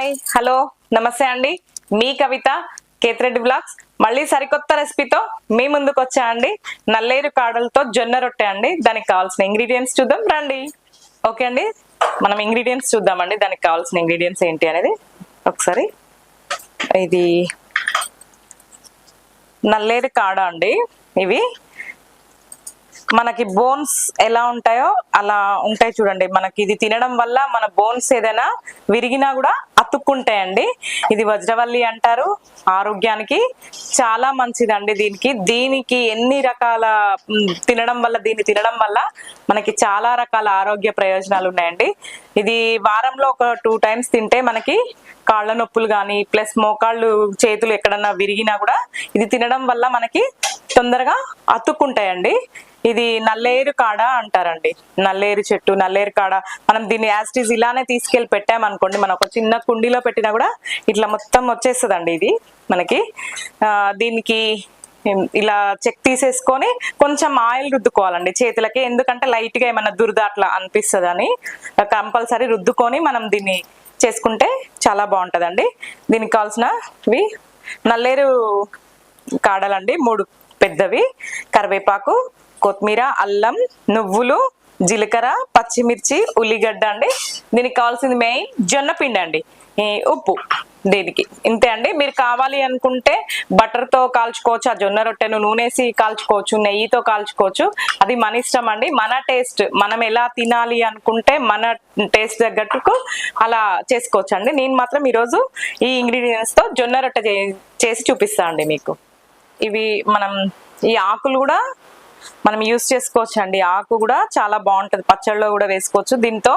Hi hello నమస్తే అండి. మీ కవిత కేతిరెడ్డి బ్లాగ్స్. మళ్ళీ సరికొత్త రెసిపీతో మీ ముందుకు వచ్చా అండి. నల్లేరు కాడలతో జొన్న రొట్టె అండి. దానికి కావాల్సిన ఇంగ్రీడియంట్స్ చూద్దాం రండి. ఓకే అండి? మనం ఇంగ్రీడియంట్స్ చూద్దామండి. దానికి కావాల్సిన ఇంగ్రీడియంట్స్ ఏంటి అనేది ఒకసారి. ఇది నల్లేరు కాడ అండి ఇవి. మనకి బోన్స్ ఎలా ఉంటాయో అలా ఉంటాయి చూడండి. మనకి ఇది తినడం వల్ల మన బోన్స్ ఏదైనా విరిగినా కూడా అతుక్కుంటాయండి ఇది వజ్రవల్లి అంటారు. ఆరోగ్యానికి చాలా మంచిదండి దీనికి. దీనికి ఎన్ని రకాల తినడం వల్ల దీన్ని తినడం వల్ల మనకి చాలా రకాల ఆరోగ్య ప్రయోజనాలు ఉన్నాయండి. ఇది వారంలో ఒక టూ టైమ్స్ తింటే మనకి కాళ్ళ నొప్పులు కానీ ప్లస్ మోకాళ్ళు చేతులు ఎక్కడన్నా విరిగినా కూడా ఇది తినడం వల్ల మనకి తొందరగా అతుక్కుంటాయండి. ఇది నల్లేరు కాడ అంటారండి. నల్లేరు చెట్టు నల్లేరు కాడ. మనం దీన్ని యాస్టీస్ ఇలానే తీసుకెళ్ళి పెట్టామనుకోండి మనం ఒక చిన్న కుండీలో పెట్టినా కూడా ఇట్లా మొత్తం వచ్చేస్తుందండి ఇది మనకి. దీనికి ఇలా చెక్ తీసేసుకొని కొంచెం ఆయిల్ రుద్దుకోవాలండి చేతులకి. ఎందుకంటే లైట్గా ఏమైనా దురద అట్లా అనిపిస్తుందని కంపల్సరీ రుద్దుకొని మనం దీన్ని చేసుకుంటే చాలా బాగుంటుందండి. దీనికి కావాల్సినవి నల్లేరు కాడలండి మూడు పెద్దవి. కరివేపాకు కొత్తిమీర అల్లం నువ్వులు జీలకర్ర పచ్చిమిర్చి ఉల్లిగడ్డ అండి. దీనికి కావాల్సింది మెయిన్ జొన్న పిండి అండి. ఈ ఉప్పు దీనికి. ఇంతే అండి. మీరు కావాలి అనుకుంటే బటర్తో కాల్చుకోవచ్చు ఆ జొన్న రొట్టెను నూనెసి కాల్చుకోవచ్చు నెయ్యితో కాల్చుకోవచ్చు. అది మన ఇష్టం అండి. మన టేస్ట్ మనం ఎలా తినాలి అనుకుంటే మన టేస్ట్ తగ్గట్టుకు అలా చేసుకోవచ్చు అండి. నేను మాత్రం ఈరోజు ఈ ఇంగ్రీడియంట్స్తో జొన్న రొట్టె చే- చేసి చూపిస్తాను అండి మీకు. ఇవి మనం ఈ ఆకులు కూడా మనం యూస్ చేసుకోవచ్చు అండి ఆకు కూడా చాలా బాగుంటుంది. పచ్చడిలో కూడా వేసుకోవచ్చు. దీంతో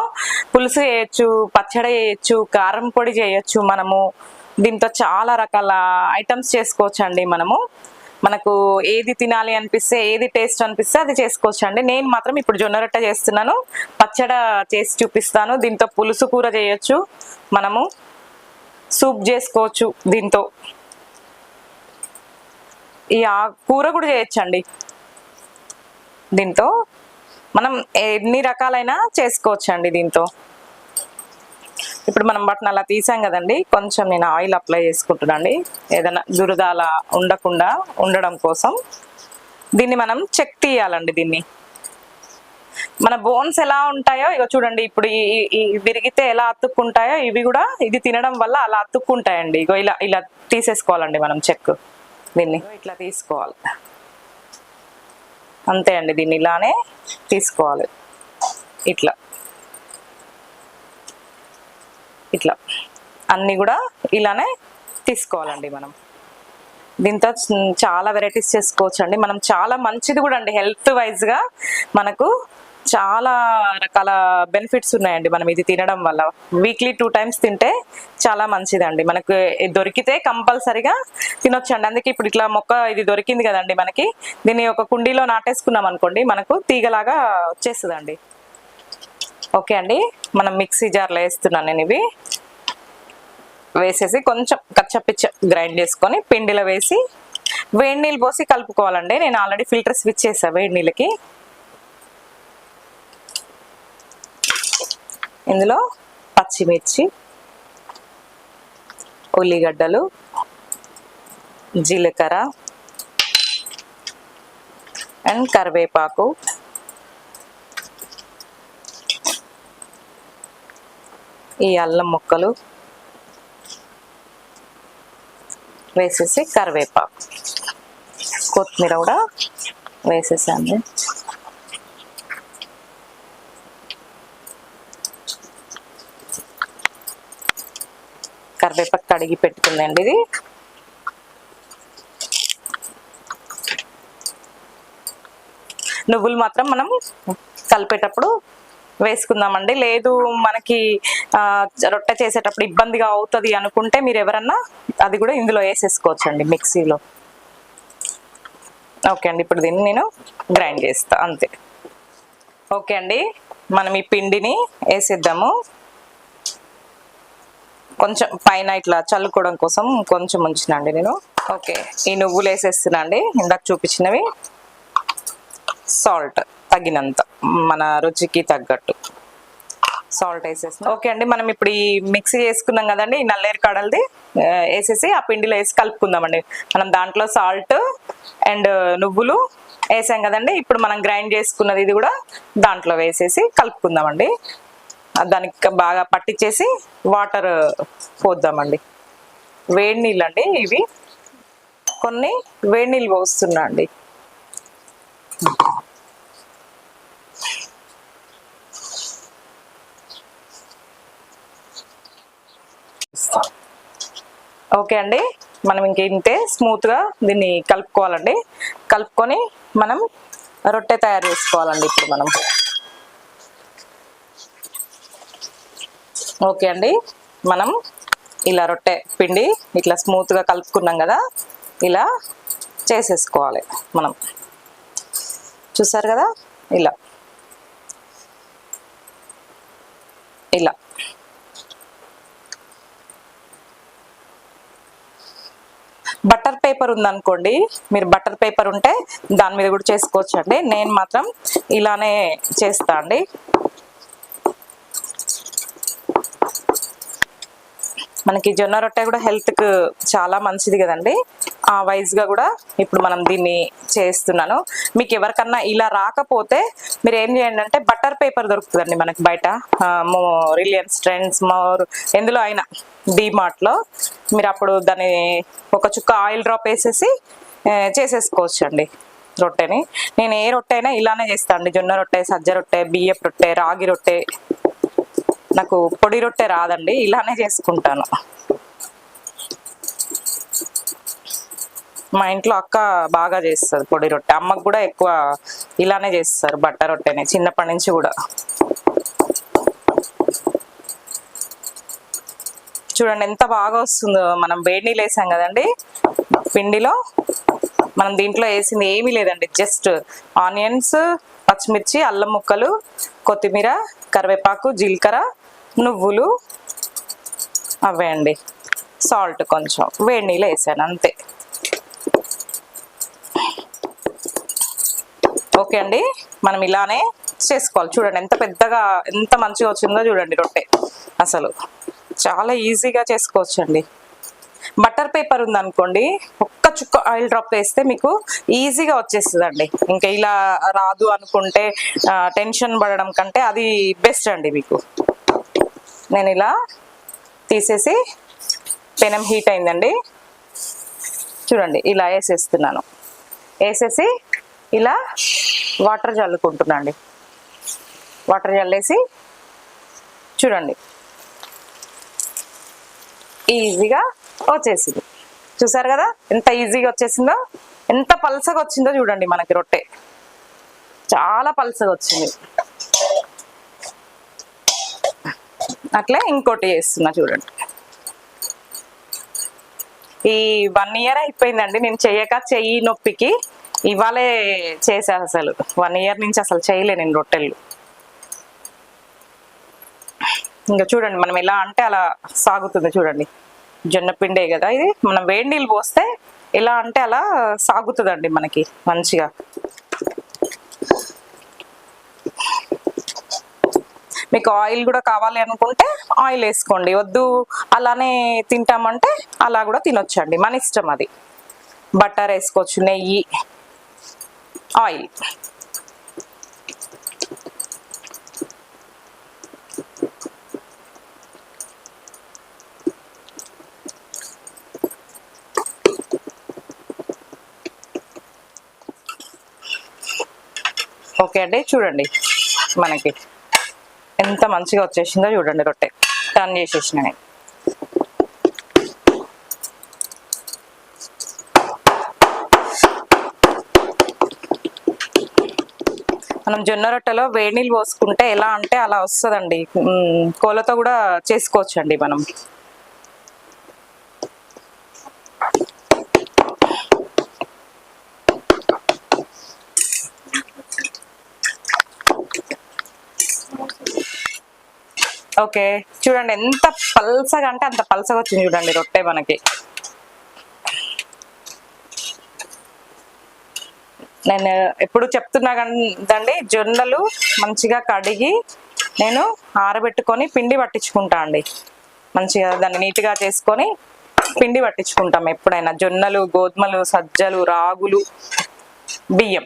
పులుసు చేయొచ్చు పచ్చడి చేయొచ్చు కారం పొడి చేయొచ్చు మనము. దీంతో చాలా రకాల ఐటమ్స్ చేసుకోవచ్చు అండి మనము. మనకు ఏది తినాలి అనిపిస్తే ఏది టేస్ట్ అనిపిస్తే అది చేసుకోవచ్చు అండి నేను మాత్రం ఇప్పుడు జొన్న రొట్టె చేస్తున్నాను. పచ్చడ చేసి చూపిస్తాను. దీంతో పులుసు కూర చేయొచ్చు మనము. సూప్ చేసుకోవచ్చు దీంతో. ఈ ఆ కూర కూడా చేయొచ్చండి. దీంతో మనం ఎన్ని రకాలైన చేసుకోవచ్చు అండి దీంతో. ఇప్పుడు మనం వాటిని అలా తీసాం కదండి కొంచెం నేను ఆయిల్ అప్లై చేసుకుంటున్నాండి ఏదైనా దురదాల ఉండకుండా ఉండడం కోసం దీన్ని మనం చెక్ తీయాలండి దీన్ని. మన బోన్స్ ఎలా ఉంటాయో ఇక చూడండి ఇప్పుడు ఈ ఈ విరిగితే ఎలా అతుక్కుంటాయో ఇవి కూడా ఇది తినడం వల్ల అలా అతుక్కుంటాయండి. ఇగో ఇలా ఇలా తీసేసుకోవాలండి మనం చెక్ దీన్ని. ఇట్లా తీసుకోవాలి. అంతే అండి దీన్ని ఇలానే తీసుకోవాలి. ఇట్లా. ఇట్లా. అన్నీ కూడా ఇలానే తీసుకోవాలండి మనం. దీంతో చాలా వెరైటీస్ చేసుకోవచ్చు అండి మనం చాలా మంచిది కూడా అండి హెల్త్ వైజ్గా మనకు చాలా రకాల బెనిఫిట్స్ ఉన్నాయండి మనం ఇది తినడం వల్ల. వీక్లీ టూ టైమ్స్ తింటే చాలా మంచిదండి. మనకు దొరికితే కంపల్సరిగా తినొచ్చండి. అందుకే ఇప్పుడు ఇట్లా మొక్క ఇది దొరికింది కదండి మనకి. దీన్ని ఒక కుండీలో నాటేసుకున్నాం అనుకోండి మనకు తీగలాగా వచ్చేస్తుందండి. ఓకే అండి. మనం మిక్సీ జార్లో వేస్తున్నాను నేను ఇవి. వేసేసి కొంచెం కచ్చపిచ్చ గ్రైండ్ చేసుకొని పిండిలో వేసి వేడి నీళ్ళు పోసి కలుపుకోవాలండి. నేను ఆల్రెడీ ఫిల్టర్ స్విచ్ చేసా వేడి నీళ్ళకి. ఇందులో పచ్చిమిర్చి ఉల్లిగడ్డలు జీలకర్ర అండ్ కరివేపాకు. ఈ అల్లం ముక్కలు వేసేసి కరివేపాకు. కొత్తిమీర కూడా వేసేసాను కరివేపాకు కడిగి పెట్టుకుందండి ఇది. నువ్వులు మాత్రం మనం కలిపేటప్పుడు వేసుకుందామండి. లేదు మనకి రొట్టె చేసేటప్పుడు ఇబ్బందిగా అవుతుంది అనుకుంటే మీరు ఎవరన్నా అది కూడా ఇందులో వేసేసుకోవచ్చు అండి మిక్సీలో. ఓకే అండి ఇప్పుడు దీన్ని నేను గ్రైండ్ చేస్తా అంతే. ఓకే అండి మనం ఈ పిండిని వేసేద్దాము. కొంచెం పైన ఇట్లా చల్లుకోవడం కోసం కొంచెం ఉంచినండి నేను. ఓకే ఈ నువ్వులు వేసేస్తున్నా అండి. ఇందాక చూపించినవి. సాల్ట్ తగినంత మన రుచికి తగ్గట్టు. సాల్ట్ వేసేస్తాం ఓకే అండి మనం ఇప్పుడు ఈ మిక్సీ చేసుకున్నాం కదండి ఈ నల్లేరు కాడలది వేసేసి ఆ పిండిలో వేసి కలుపుకుందామండి. మనం దాంట్లో సాల్ట్ అండ్ నువ్వులు వేసాం కదండి ఇప్పుడు మనం గ్రైండ్ చేసుకున్నది ఇది కూడా దాంట్లో వేసేసి కలుపుకుందామండి. దానికి బాగా పట్టించేసి వాటర్ పోద్దామండి. వేడి నీళ్ళు అండి ఇవి. కొన్ని వేడి నీళ్ళు పోస్తున్నా అండి. ఓకే అండి. మనం ఇంకేంటే ఇంతే స్మూత్గా దీన్ని కలుపుకోవాలండి. కలుపుకొని మనం రొట్టె తయారు చేసుకోవాలండి ఇప్పుడు మనం. ఓకే అండి. మనం ఇలా రొట్టె పిండి ఇట్లా స్మూత్గా కలుపుకున్నాం కదా ఇలా చేసేసుకోవాలి మనం. చూసారు కదా? ఇలా. ఇలా. బటర్ పేపర్ ఉందనుకోండి మీరు బటర్ పేపర్ ఉంటే దాని మీద కూడా చేసుకోవచ్చు అండి నేను మాత్రం ఇలానే చేస్తా అండి. మనకి జొన్న రొట్టె కూడా హెల్త్కు చాలా మంచిది కదండి. ఆ వైజ్గా కూడా ఇప్పుడు మనం దీన్ని చేస్తున్నాను. మీకు ఎవరికన్నా ఇలా రాకపోతే మీరు ఏం చేయండి అంటే బటర్ పేపర్ దొరుకుతుందండి మనకి బయట. రిలయన్స్ ట్రెండ్స్ మోర్ ఎందులో అయినా మార్ట్లో మీరు అప్పుడు దాన్ని ఒక చుక్క ఆయిల్ డ్రాప్ వేసేసి చేసేసుకోవచ్చు అండి రొట్టెని. నేను ఏ రొట్టె అయినా ఇలానే చేస్తాను అండి. జొన్న రొట్టె సజ్జ రొట్టె బియ్యపు రొట్టె రాగి రొట్టె నాకు పొడి రొట్టె రాదండి ఇలానే చేసుకుంటాను. మా ఇంట్లో అక్క బాగా చేస్తుంది పొడి రొట్టె అమ్మకు కూడా ఎక్కువ ఇలానే చేస్తారు బట్ట రొట్టెని చిన్నప్పటి నుంచి కూడా. చూడండి ఎంత బాగా వస్తుందో మనం వేడి నీళ్ళు వేసాం కదండి పిండిలో మనం దీంట్లో వేసింది ఏమీ లేదండి జస్ట్ ఆనియన్స్ పచ్చిమిర్చి అల్లం ముక్కలు కొత్తిమీర కరివేపాకు జీలకర్ర నువ్వులు అవే అండి. సాల్ట్ కొంచెం. వేడి నీళ్ళు వేసాను అంతే. ఓకే అండి. మనం ఇలానే చేసుకోవాలి. చూడండి ఎంత పెద్దగా ఎంత మంచిగా వచ్చిందో చూడండి రొట్టె. అసలు చాలా ఈజీగా చేసుకోవచ్చు అండి బటర్ పేపర్ ఉందనుకోండి ఒక్క చుక్క ఆయిల్ డ్రాప్ వేస్తే మీకు ఈజీగా వచ్చేస్తుందండి. ఇంకా ఇలా రాదు అనుకుంటే టెన్షన్ పడడం కంటే అది బెస్ట్ అండి మీకు. నేను ఇలా తీసేసి పెనం హీట్ అయిందండి. చూడండి ఇలా వేసేస్తున్నాను. వేసేసి ఇలా వాటర్ చల్లుకుంటున్నాండి. వాటర్ చల్లేసి చూడండి. ఈజీగా వచ్చేసింది. చూసారు కదా ఎంత ఈజీగా వచ్చేసిందో? ఎంత పల్సగా వచ్చిందో చూడండి మనకి రొట్టె. చాలా పల్సగా వచ్చింది. అట్లే ఇంకోటి చేస్తున్నా చూడండి. ఈ వన్ ఇయర్ అయిపోయిందండి నేను చెయ్యక చెయ్యి నొప్పికి. ఇవాళే చేశాను అసలు. వన్ ఇయర్ నుంచి అసలు చేయలే నేను రొట్టెలు. ఇంకా చూడండి మనం ఎలా అంటే అలా సాగుతుంది చూడండి. జొన్న పిండే కదా ఇది మనం వేడి నీళ్ళు పోస్తే ఎలా అంటే అలా సాగుతుందండి మనకి మంచిగా. మీకు ఆయిల్ కూడా కావాలి అనుకుంటే ఆయిల్ వేసుకోండి. వద్దు అలానే తింటామంటే అలా కూడా తినొచ్చండి. మన ఇష్టం అది. బటర్ వేసుకోవచ్చు నెయ్యి ఆయిల్. ఓకే అండి చూడండి మనకి. ఎంత మంచిగా వచ్చేసిందో చూడండి రొట్టె. టర్న్ చేసేసిన మనం జొన్న రొట్టెలో వేడి నీళ్ళు పోసుకుంటే ఎలా అంటే అలా వస్తుందండి. కోలతో కూడా చేసుకోవచ్చండి మనం. ఓకే. చూడండి ఎంత పల్సగా అంటే అంత పల్సగా వచ్చింది చూడండి రొట్టె మనకి. నేను ఎప్పుడు చెప్తున్నా కదండి జొన్నలు మంచిగా కడిగి నేను ఆరబెట్టుకొని పిండి పట్టించుకుంటా అండి. మంచిగా దాన్ని నీట్గా చేసుకొని పిండి పట్టించుకుంటాం ఎప్పుడైనా. జొన్నలు గోధుమలు సజ్జలు రాగులు బియ్యం.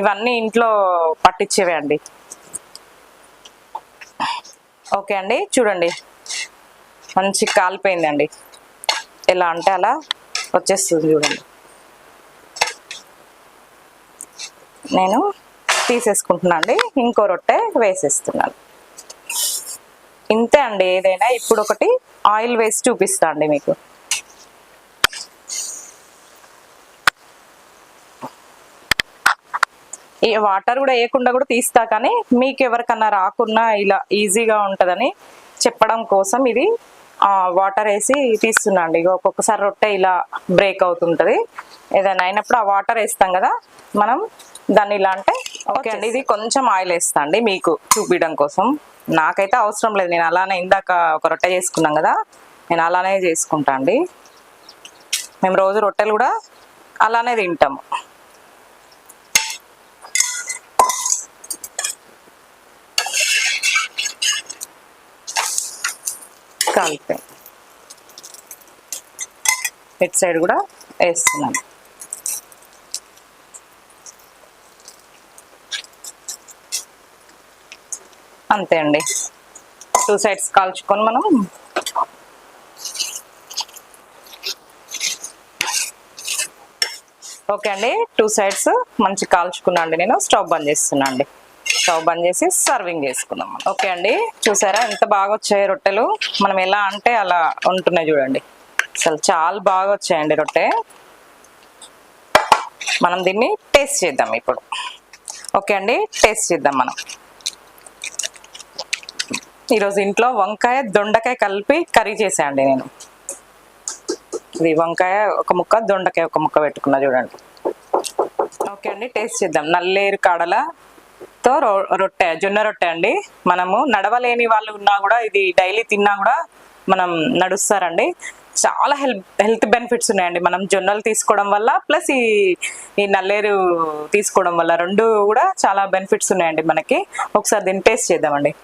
ఇవన్నీ ఇంట్లో పట్టించేవే అండి. ఓకే అండి చూడండి. మంచి కాలిపోయిందండి. ఎలా అంటే అలా వచ్చేస్తుంది చూడండి. నేను తీసేసుకుంటున్నా అండి ఇంకో రొట్టె వేసేస్తున్నాను. ఇంతే అండి ఏదైనా ఇప్పుడు ఒకటి ఆయిల్ వేసి చూపిస్తా అండి మీకు. వాటర్ కూడా వేయకుండా కూడా తీస్తా కానీ మీకు ఎవరికన్నా రాకున్నా ఇలా ఈజీగా ఉంటుందని చెప్పడం కోసం ఇది వాటర్ వేసి తీస్తున్నా అండి ఒక్కొక్కసారి రొట్టె ఇలా బ్రేక్ అవుతుంటుంది. ఏదైనా అయినప్పుడు ఆ వాటర్ వేస్తాం కదా మనం దాన్ని ఇలా అంటే ఓకే అండి ఇది కొంచెం ఆయిల్ వేస్తా అండి మీకు చూపించడం కోసం. నాకైతే అవసరం లేదు నేను అలానే ఇందాక ఒక రొట్టె చేసుకున్నాం కదా నేను అలానే చేసుకుంటా అండి. మేము రోజు రొట్టెలు కూడా అలానే తింటాము కలిపే ఇటు సైడ్ కూడా వేస్తున్నాను. అంతే అండి. టూ సైడ్స్ కాల్చుకొని మనం ఓకే అండి. టూ సైడ్స్ మంచి కాల్చుకున్నా అండి నేను. స్టవ్ బంద్ చేస్తున్నా అండి. స్టవ్ బంద్ చేసి సర్వింగ్ చేసుకుందాం ఓకే అండి చూసారా ఎంత బాగా వచ్చాయి రొట్టెలు? మనం ఎలా అంటే అలా ఉంటున్నాయి చూడండి. అసలు చాలా బాగా వచ్చాయండి రొట్టె. మనం దీన్ని టేస్ట్ చేద్దాం ఇప్పుడు. ఓకే అండి టేస్ట్ చేద్దాం మనం. ఈరోజు ఇంట్లో వంకాయ దొండకాయ కలిపి కర్రీ చేసాండి నేను. ఇది వంకాయ ఒక ముక్క దొండకాయ ఒక ముక్క పెట్టుకున్నా చూడండి. ఓకే అండి టేస్ట్ చేద్దాం. నల్లేరు కాడల రొ- రొట్టె జొన్న రొట్టె అండి. మనము నడవలేని వాళ్ళు ఉన్నా కూడా ఇది డైలీ తిన్నా కూడా మనం నడుస్తారండి. చాలా హెల్త్ హెల్త్ బెనిఫిట్స్ ఉన్నాయండి. మనం జొన్నలు తీసుకోవడం వల్ల ప్లస్ ఈ ఈ నల్లేరు తీసుకోవడం వల్ల రెండు కూడా చాలా బెనిఫిట్స్ ఉన్నాయండి మనకి. ఒకసారి దీన్ని టేస్ట్ చేద్దామండి.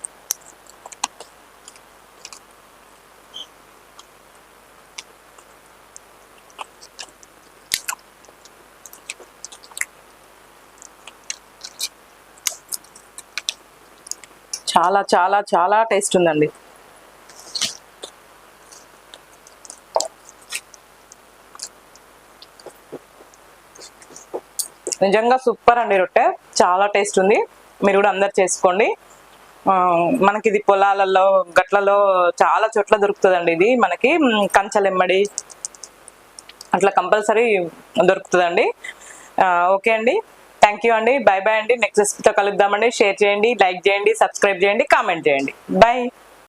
చాలా చాలా చాలా టేస్ట్ ఉందండి. నిజంగా సూపర్ అండి రొట్టె. చాలా టేస్ట్ ఉంది. మీరు కూడా అందరు చేసుకోండి. మనకి ఇది పొలాలలో గట్లలో చాలా చోట్ల దొరుకుతుందండి ఇది మనకి. కంచలెమ్మడి అట్లా కంపల్సరీ దొరుకుతుందండి. ఓకే అండి. థ్యాంక్ యూ అండి. బై బై అండి. నెక్స్ట్ రెసిపీతో కలుద్దామండి. షేర్ చేయండి లైక్ చేయండి సబ్స్క్రైబ్ చేయండి కామెంట్ చేయండి. బై